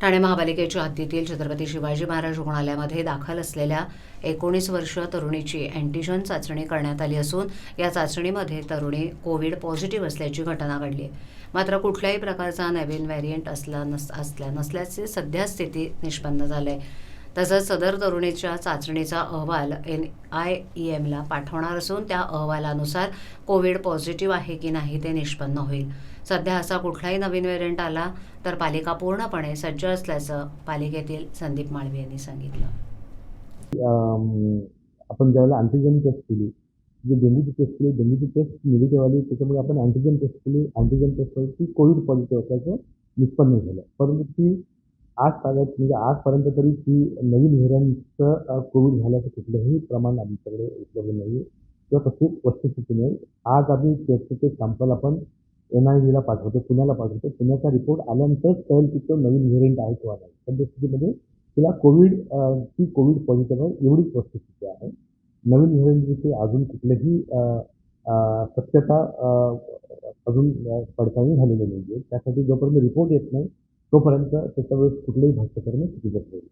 ठाणे महापालिकेच्या हद्दीतील छत्रपती शिवाजी महाराज रुग्णालयामध्ये दाखल असलेल्या एकोणीस वर्ष तरुणीची अँटीजन चाचणी करण्यात आली असून या चाचणीमध्ये तरुणी कोविड पॉझिटिव्ह असल्याची घटना घडली आहे. मात्र कुठल्याही प्रकारचा नवीन व्हेरियंट असला नस असल्या नसल्याचे सध्या स्थिती निष्पन्न झाले आहे तसंच सदर तरुणीच्या चाचणीचा अहवाल एन आय ई एमला पाठवणार असून त्या अहवालानुसार कोविड पॉझिटिव्ह आहे की नाही ते निष्पन्न होईल. सध्या असा कुठलाही नवीन व्हेरियंट आला तर पालिका पूर्णपणे सज्ज असल्याचं पालिकेतील संदीप माळवे यांनी सांगितलं. आपण ज्यावेळेला अँटीजेन टेस्ट केली जी डेंग्यूची टेस्ट केली डेंग्यूची टेस्ट निगेटिव्ह आली त्याच्यामुळे आपण अँटीजेन टेस्ट केली. अँटीजेन टेस्टवरती कोविड पॉझिटिव्ह असल्याचं निष्पन्न झालं. परंतु ती आज तागायत म्हणजे आजपर्यंत तरी ती नवीन व्हेरियंटचं कोविड झाल्याचं कुठलंही प्रमाण आमच्याकडे उपलब्ध नाही आहे किंवा तशी वस्तुस्थिती नाही. आज आम्ही टेस्टचे सॅम्पल आपण एन आय व्हीला पाठवतो पुण्याला पाठवतो. पुण्याचा रिपोर्ट आल्यानंतरच कळेल की तो नवीन व्हेरियंट आहे किंवा नाही. सद्यस्थितीमध्ये तिला कोविड ती कोविड पॉझिटिव्ह आहे एवढीच वस्तुस्थिती आहे. नवीन व्हेरियंटविषयी अजून कुठल्याही सत्यता अजून पडताळणी झालेली नाही आहे त्यासाठी जोपर्यंत रिपोर्ट येत नाही तोपर्यंत त्याच्यावर कुठलंही भाष्य करणं चुकीचं ठरेल